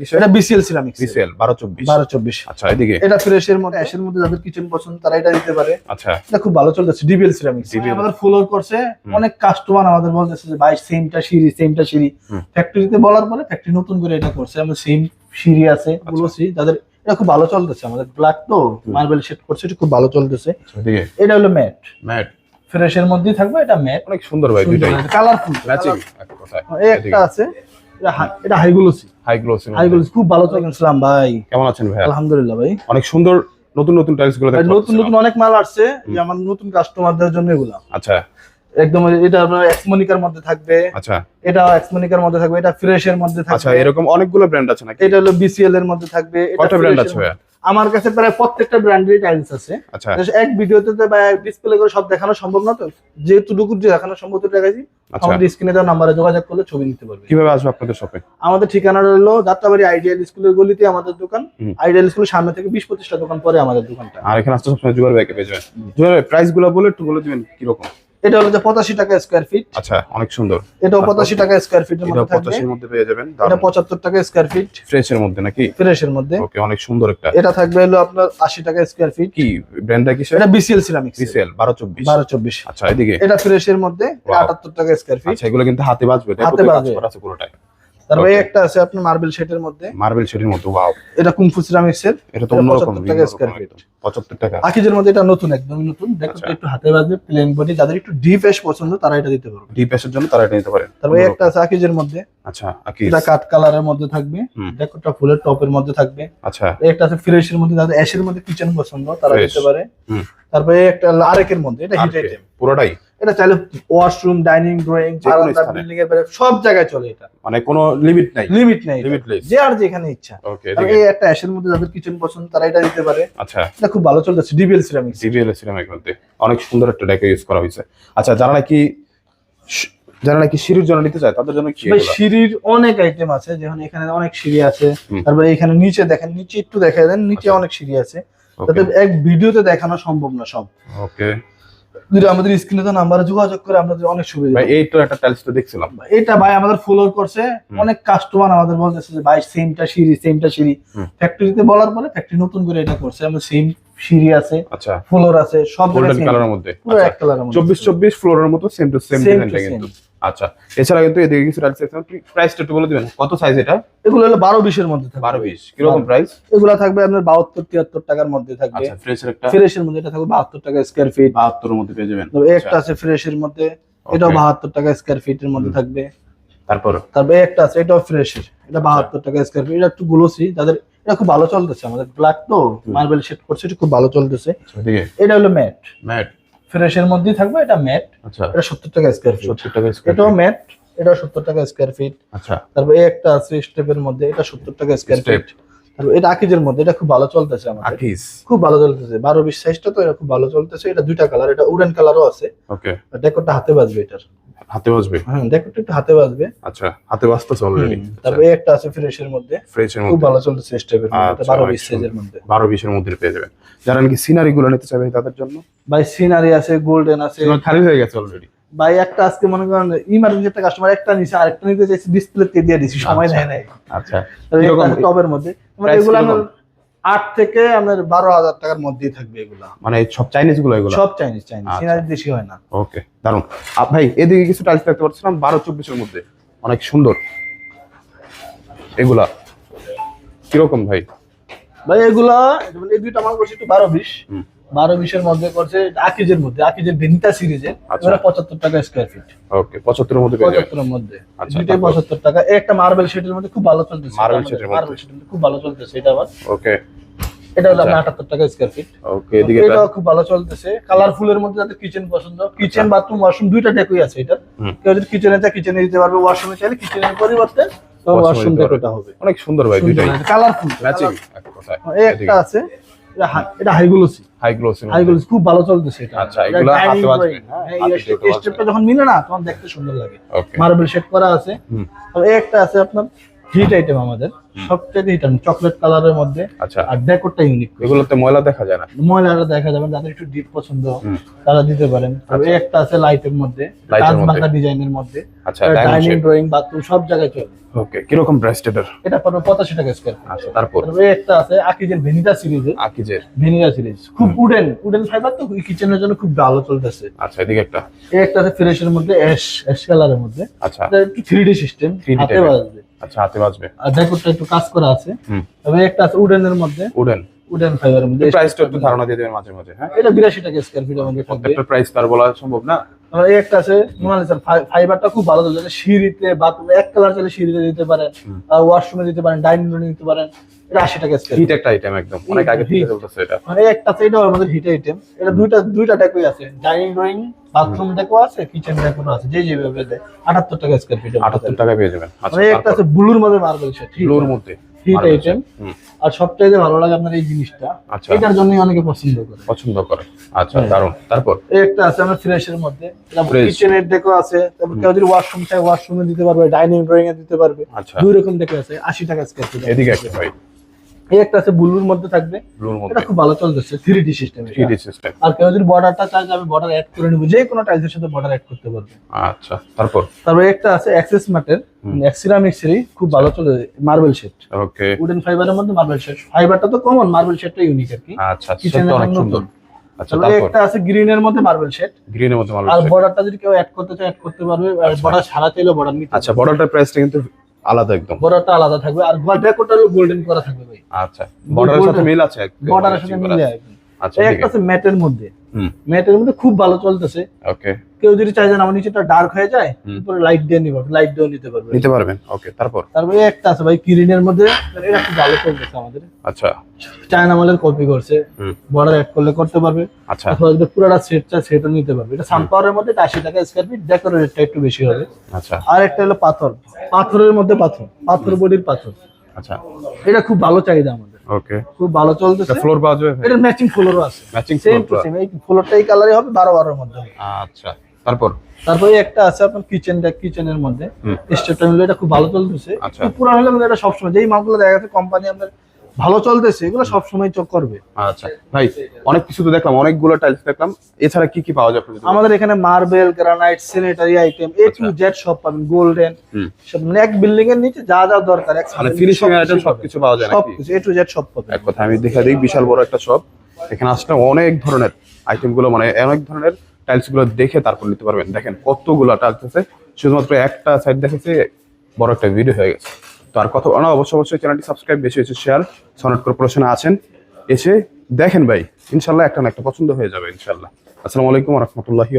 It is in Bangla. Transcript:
এটা বিসিএল সিরামিক বিসিএল বারো চব্বিশ। বারো চব্বিশ। আচ্ছা এদিকে? এটা ফ্রেশের মধ্যে অ্যাশের মধ্যে যাদের কিচেন পছন্দ তারা এটা দিতে পারে। আচ্ছা। এটা খুব ভালো চলতেছে ডিবিএল সিরামিক আমাদের ফলোর করছে অনেক কাস্টমার আমাদের বলতেছে যে ভাই সেমটা সিঁড়ি সেমটা সিঁড়ি। ফ্যাক্টরিতে বলার পরে ফ্যাক্টরি নতুন করে এটা করছে। আমাদের সেম সিঁড়ি আছে। বলছি যাদের এটা খুব ভালো চলতেছে। আমাদের ব্ল্যাক তো মার্বেল সেট করছে এটা খুব ভালো চলতেছে। এটা হলো ম্যাট ম্যাট ফ্রেশের মধ্যেই থাকবে এটা ম্যাট অনেক সুন্দর ভাই দুইটাই। কালারফুল ম্যাচিং এই একটা আছে এটা হাই- এটা হাইগুলোসি হাই গ্লোসিং খুব ভালো চলছিলাম ভাই। কেমন আছেন ভাই আলহামদুলিল্লাহ ভাই। অনেক সুন্দর নতুন নতুন টাইলসগুলো নতুন নতুন অনেক মাল আসছে যে আমার নতুন কাস্টমারদের জন্য এগুলা। আচ্ছা। একদম এটা আপনার এক্সমনিকার মধ্যে থাকবে। আচ্ছা। এটা এক্সমনিকার মধ্যে থাকবে এটা ফ্রেশের মধ্যে আচ্ছা এরকম অনেকগুলো ব্র্যান্ড আছে নাকি? এটা হলো বিসিএল এর মধ্যে থাকবে এটা ব্র্যান্ড আছে আমার কাছে প্রায় প্রত্যেকটা ব্র্যান্ডেরই টাইলস আছে। আচ্ছা। এক ভিডিওতে তো ডিসপ্লে করে সব দেখানো সম্ভব না তো? যেহেতু দেখানো সম্ভব তো দেখাইছি। আচ্ছা। আমাদের স্ক্রিনে দেওয়া নাম্বারে যোগাযোগ করলে ছবি নিতে পারবে। কীভাবে আসবে আপনাদের শপে আমাদের ঠিকানা হলো যাত্রাবাড়ি আইডিয়াল স্কুলের গলিতে আমাদের দোকান। আইডিয়াল স্কুলের সামনে থেকে বিশ পঁচিশটা দোকান পরে আমাদের দোকানটা। আর এখানে আসতে সবসময় জুয়ার ব্যাগে পেয়ে যাবেন। জুয়ার ভাই প্রাইসগুলো বলে একটু বলে দিবেন কীরকম? এটা হলো যে 85 টাকা স্কয়ার ফিট আচ্ছা অনেক সুন্দর। এটাও 85 টাকা স্কয়ার ফিটের মধ্যে থাকবে। 85 এর মধ্যে পেয়ে যাবেন এটা 75 টাকা স্কয়ার ফিট ফ্রেশ এর মধ্যে নাকি? ফ্রেশ এর মধ্যে। ওকে অনেক সুন্দর একটা। এটা থাকবে হলো আপনার 80 টাকা স্কয়ার ফিট কি ব্র্যান্ডটা কি এটা বিসিএল সিরামিক্স বিসিএল 1224 1224 আচ্ছা এদিকে। এটা ফ্রেশ এর মধ্যে 78 টাকা স্কয়ার ফিট আচ্ছা এগুলো কিন্তু হাতে বাজবে এটা হাতে বাজবে। আছে পুরোটাই। তারপরে একটা আছে আপনার মার্বেল শেডের মধ্যে। মার্বেল শেডের মধ্যে ওয়াও এটা কুমফু সিরামিক্স এর। এটা তো অন্যরকম টাকা স্কয়ার ফিট 75 টাকা। আকিজের মধ্যে এটা নতুন একদমই নতুন। দেখুন আচ্ছা। একটু হাতে বাজে প্লেন বডি যাদের একটু ডিপ এশ পছন্দ তারা এটা দিতে পারবে। ডিপ এশের জন্য তারা এটা নিতে পারেন। তারপরে একটা আছে আকিজের মধ্যে। আচ্ছা আকিজ। এটা কাট কালারের মধ্যে থাকবে। ডেকোরটা ফুলের টপের মধ্যে থাকবে। আচ্ছা। একটা আছে ফ্রেশের মধ্যে যাদের অ্যাশের মধ্যে কিচেন পছন্দ তারা দিতে পারে। তারপরে একটা আরেকের মধ্যে এটা হিট আইটেম পুরোটাই? এটা চাইলে ওয়াশরুম ডাইনিং ড্রয়িং বিল্ডিং এর বাইরে সব জায়গায় চলে এটা। মানে কোনো লিমিট নাই? লিমিট নাই লিমিটলেস যে আর যেখানে ইচ্ছা। ওকে এই একটা এশের মধ্যে যাদের কিচেন পছন্দ তারা এটা দিতে পারে। আচ্ছা। এটা খুব ভালো চলতেছে ডিবিএল সিরামিক ডিবিএল সিরামিক বলতে অনেক সুন্দর একটা ডেকে ইউজ করা হয়েছে। আচ্ছা যারা নাকি যারা নাকি সিঁড়ির জন্য নিতে চায় তাদের জন্য কি ভাই সিঁড়ির অনেক আইটেম আছে যেমন এখানে অনেক সিঁড়ি আছে। তারপর এখানে নিচে দেখেন নিচে একটু দেখা দেন নিচে আচ্ছা। অনেক সিঁড়ি আছে। তাদের তাতে এক ভিডিওতে দেখানো সম্ভব না সব। ওকে যদি আমাদের স্ক্রিনে তো নাম্বারে যোগাযোগ করে অনেক সুবিধা। ভাই এই তো একটা টাইলস তো দেখছিলাম। এটা ভাই আমাদের ফলোর করছে অনেক কাস্টমার আমাদের বলতেছে যে ভাই সেমটা সিঁড়ি সেমটা সিঁড়ি। ফ্যাক্টরিতে বলার পরে ফ্যাক্টরি নতুন করে এটা করছে। আমাদের সেম সিঁড়ি আছে আচ্ছা। ফ্লোর আছে সব কালারের মধ্যে। পুরো আচ্ছা। এক কালারের মধ্যে। চব্বিশ চব্বিশ ফ্লোরের মতো সেম টু সেম ডিজাইনটা কিন্তু। আচ্ছা এছাড়া কিন্তু এদিকে কিছু টাইলস দেখছিলাম প্রাইসটা একটু বলে দিবেন? কত সাইজ এটা? এগুলো হলো বারো বিশের মধ্যে থাকবে। বারো বিশ। কীরকম প্রাইস এগুলো থাকবে আপনার বাহাত্তর তিয়াত্তর টাকার মধ্যে থাকবে। আচ্ছা ফ্রেশের একটা? ফ্রেশের মধ্যে এটা থাকবে বাহাত্তর টাকা স্কোয়ার ফিট বাহাত্তরের মধ্যে পেয়ে যাবেন। তবে একটা আছে ফ্রেশের মধ্যে এটাও বাহাত্তর টাকা স্কোয়ার ফিটের মধ্যে থাকবে। তারপর? তারপরে একটা আছে এটাও ফ্রেশের এটা বাহাত্তর টাকা স্কোয়ার ফিট এটা একটু গ্লোসি যাদের এটা খুব ভালো চলতেছে। আমাদের ব্ল্যাক তো মার্বেল শেড করছে এটা খুব ভালো চলতেছে। এদিকে? এটা হলো ম্যাট ম্যাট ফ্রেশের মধ্যেই থাকবে এটা ম্যাট। আচ্ছা। এটা সত্তর টাকা স্কোয়ার ফিট সত্তর টাকা square এটাও। ম্যাট এটা সত্তর টাকা স্কোয়ার ফিট আচ্ছা। তারপর এই একটা আছে স্টেপের মধ্যে এটা সত্তর টাকা স্কোয়ার ফিট তারপর এটা আকিজের মধ্যে এটা খুব ভালো চলতেছে আমাদের। আকিজ। খুব ভালো চলতেছে বারো বিশ সাইজটা তো এটা খুব ভালো চলতেছে এটা দুইটা কালার এটা উডেন কালারও আছে। ওকে ডেকোরটা হাতে বাজবে এটার। হাতে বসবে হ্যাঁ ডেকোরটা একটু হাতে বাজবে। আচ্ছা হাতে বাজতেছে অলরেডি তারপরে একটা আছে ফ্রেশের মধ্যে। ফ্রেশের খুব মধ্যে। ভালো চলতেছে স্টেপের মধ্যে। আচ্ছা, বারো বিশ আচ্ছা। সাইজের মধ্যে। বারো বিশের মধ্যে পেয়ে যাবেন। যারা নাকি সিনারি গুলো নিতে চাইবে তাদের জন্য? ভাই সিনারি আছে গোল্ডেন আছে। খালি হয়ে গেছে অলরেডি ভাই একটা আজকে মনে করেন ইমার্জেন্সি একটা কাস্টমার একটা নিছে আরেকটা নিতে চাইছে ডিসপ্লে তে দিয়ে দিছি সময় আচ্ছা। নাই। আচ্ছা? আছে টবের মধ্যে। এগুলো আট থেকে আমাদের বারো হাজার টাকার মধ্যেই থাকবে এগুলা। মানে সব চাইনিজগুলো এগুলো? সব চাইনিজ চাইনিজ আচ্ছা। সিনারি দেশি হয় না। ওকে দারুণ ভাই এদিকে কিছু টাইলস দেখতে পাচ্ছিলাম বারো চব্বিশের মধ্যে। অনেক সুন্দর। এগুলা কীরকম ভাই? ভাই এগুলা এই দুইটা মাল করছি একটু বারো বিশ। বারো বিশের মধ্যে করছে আকিজের মধ্যে আকিজের ভেনিতা সিরিজের আচ্ছা। পঁচাত্তর টাকা স্কোয়ার ফিট ওকে পঁচাত্তরের মধ্যে পঁচাত্তরের মধ্যে। আচ্ছা, দুইটাই পঁচাত্তর টাকা। একটা মার্বেল শেডের মধ্যে খুব ভালো চলতেছে। মার্বেল শেডের মধ্যে। খুব ভালো চলতেছে এটা আবার। ওকে। এটা হলো আচ্ছা। আপনার আটাত্তর টাকা স্কোয়ার ফিট ওকে এদিকে এটাও খুব ভালো চলতেছে। কালারফুলের মধ্যে যাদের কিচেন পছন্দ কিচেন বাথরুম ওয়াশরুম দুইটা ডেকোই আছে এটা। কেউ যদি কিচেনে চায় কিচেনে দিতে পারবে। ওয়াশরুমে চাইলে কিচেনের পরিবর্তে ওয়াশরুম ডেকোটা হবে। অনেক সুন্দর ভাই দুইটাই। কালারফুল ম্যাচিং একটা আছে। এটা হা- হাই গ্লোসি খুব ভালো আচ্ছা, এগুলা হাতে বাজবে, drawing, হ্যাঁ, হাতে এই স্টেপটা যখন মিলে না তখন দেখতে সুন্দর লাগে। মার্বেল শেড করা আছে। আর এই একটা আছে আপনার হিট আইটেম আমাদের। সবচেয়ে হিট চকলেট কালারের মধ্যে। আচ্ছা। আর ডেকোরটা ইউনিক এগুলোতে ময়লা দেখা যায় না? ময়লাটা দেখা যাবে যাদের একটু ডিপ পছন্দ তারা দিতে পারেন। তবে এই একটা আছে লাইটের মধ্যে ডিজাইনের মধ্যে। আচ্ছা ডাইনিং ড্রয়িং বাথরুম সব জায়গায় চলে। ওকে কীরকম প্রাইস এটার? এটা পড়বে পঁচাশি টাকা স্কোয়ার আচ্ছা তারপর? এই একটা আছে আকিজের ভেনিটা সিরিজের আকিজের। ভেনিলা সিরিজ খুব উডেন উডেন ফাইবার তো কিচেনের জন্য খুব ভালো চলতেছে। আচ্ছা এদিকে একটা। এই একটা আছে ফ্রেশের মধ্যে অ্যাশ অ্যাশ কালারের মধ্যে। আচ্ছা। এটা একটু থ্রি ডি সিস্টেম 3D হাতে বাজবে। আচ্ছা হাতে বাজবে। আর জ্যাকেটটা একটু কাজ করা আছে। তবে একটা আছে উডেনের মধ্যে। উডেন। উডেন ফাইবারের মধ্যে। প্রাইসটা একটু ধারণা দিয়ে দেবেন মাঝে মাঝে হ্যাঁ? এটা বিরাশি টাকা স্কয়ার ফিট আমাদের প্রত্যেকটা প্রাইস তার বলা সম্ভব না। এই একটা আছে মোনালিসার ফাইবারটা খুব ভালো চলছে। সিঁড়িতে বাথরুমে এক কালার চাইলে সিঁড়িতে দিতে পারেন আর ওয়াশরুমে দিতে পারেন ডাইনিং রুমে দিতে পারেন। এটা আশি টাকা স্কোয়ার হিট একটা আইটেম একদম। অনেক আগে থেকে Heat. চলতেছে এটা। মানে একটা আছে এটাও আমাদের হিট আইটেম এটা দুইটা আছে। ডাইনিং ড্রয়িং বাথরুম আছে কিচেন আছে। যে যেভাবে দেয়। আটাত্তর টাকা স্কোয়ার ফিট আটাত্তর টাকা পেয়ে যাবেন। মানে একটা আছে ব্লুর মধ্যে মার্বেল সেট ব্লুর মধ্যে। Marble আইটেম আর সবচাইতে ভালো লাগে আপনার এই জিনিসটা। আচ্ছা। এটার জন্যই অনেকে পছন্দ করে। পছন্দ করে। আচ্ছা হ্যাঁ। দারুণ তারপর? এই একটা আছে আমার ফ্রেশের মধ্যে। Fresh। কিচেনের ডেকো আছে। তারপর কেউ যদি ওয়াশরুম চাই ওয়াশরুমে দিতে পারবে ডাইনিং ড্রয়িং এ দিতে পারবে। আচ্ছা। দুই রকম ডেকো আছে। আশি টাকা স্কোয়ার ফিট এদিকে একটা ভাই। এই একটা আছে ব্লুর মধ্যে থাকবে। এটা খুব ভালো চলতেছে three D system three D system আর কেউ যদি বর্ডারটা চায় আমি বর্ডার অ্যাড করে নিবো। যে কোনো টাইলসের সাথে বর্ডার অ্যাড করতে পারবে। আচ্ছা তারপর? তারপরে একটা আছে অ্যাক্সেস ম্যাটের সিরামিক সিরি খুব ভালো চলে মার্বেল শেড ওকে উডেন ফাইবারের মধ্যে মার্বেল শেড ফাইবারটা তো কমন মার্বেল শেডটা ইউনিক আর কি। আচ্ছা সেটা অনেক সুন্দর। আচ্ছা তারপর একটা আছে গ্রিনের মধ্যে মার্বেল শেড গ্রিনের মধ্যে আর বর্ডারটা যদি কেউ অ্যাড করতে চায় অ্যাড করতে পারবে। আর বর্ডার ছাড়া চাইলে বর্ডার নিতে আচ্ছা বর্ডারটার প্রাইসটা কিন্তু আলাদা একদম। বর্ডারটা আলাদা থাকবে। আর গোল্ডেন করা থাকবে ভাই। আচ্ছা বর্ডারের সাথে মিল আছে? বর্ডারের সাথে মিল একদম। আচ্ছা একটা আছে। ম্যাটের মধ্যে। ম্যাটের মধ্যে খুব ভালো চলতেছে। ওকে। কেউ যদি আমার নিচেটা ডার্ক হয়ে যায় উপরে লাইট দিয়ে নিবে লাইট দিয়েও নিতে পারবে। নিতে পারবেন। ওকে তারপর? তারপরে একটা আছে ভাই কিরিনের মধ্যে। এটা খুব ভালো চলতেছে আমাদের। আচ্ছা। চায়না মালের কপি করছে। হুম। বর্ডার অ্যাড করলে করতে পারবে। আচ্ছা। অথবা যদি পুরোটা সেট চায় সেটা নিতে পারবে। এটা সানপাওয়ারের মধ্যে আশি টাকা স্কোয়ার ফিট ডেকোরের রেটটা একটু বেশি হবে। আচ্ছা। আর একটা হলো পাথর। পাথরের মধ্যে পাথর। পাথর বডির পাথর। আচ্ছা। এটা খুব ভালো চাহিদা আমাদের। ওকে। খুব ভালো চলতেছে। ফ্লোর ভাই? এটা ম্যাচিং ফ্লোরও আছে। Matching same to? সেম এই ফ্লোরটা এই কালারই হবে বারো এর মধ্যে আচ্ছা তারপর? তারপরে একটা আছে আপনার কিচেন কিচেনের মধ্যে। স্টেপ এটা খুব ভালো চলতেছে। আচ্ছা। পুরানো হলে এটা সবসময় যেই মালগুলো দেখা গেছে কোম্পানি আপনার ভালো চলতেছে এগুলো সবসময় চোখ করবে। আচ্ছা ভাই অনেক কিছু তো দেখলাম অনেকগুলো টাইলস দেখলাম এছাড়া কি কি পাওয়া দোকানে? আমাদের এখানে marble granite sanitary item A to Z সব পাবেন গোল্ডেন সব মানে এক বিল্ডিং এর নিচে যা যা দরকার এক মানে ফিনিশিং আইটেম সবকিছু পাওয়া যায় নাকি? সবকিছু এ টু জেড সব পাবেন। এক কথা আমি দেখে দিই বিশাল বড় একটা শপ এখানে আসলে অনেক ধরনের আইটেমগুলো মানে অনেক ধরনের টাইলসগুলো দেখে তারপর নিতে পারবেন। দেখেন কতগুলো টাইলস আছে শুধুমাত্র একটা সাইড দেখেছে বড় একটা ভিডিও হয়ে গেছে। আর কথা না, অবশ্যই অবশ্যই চ্যানেলটি সাবস্ক্রাইব বেশি হয়েছে শেয়ার সনট কর্পোরেশনে আছেন, এসে দেখেন ভাই, ইনশাল্লাহ একটা না একটা পছন্দ হয়ে যাবে, ইনশাল্লাহ। আসসালামু আলাইকুম রহমতুল্লাহি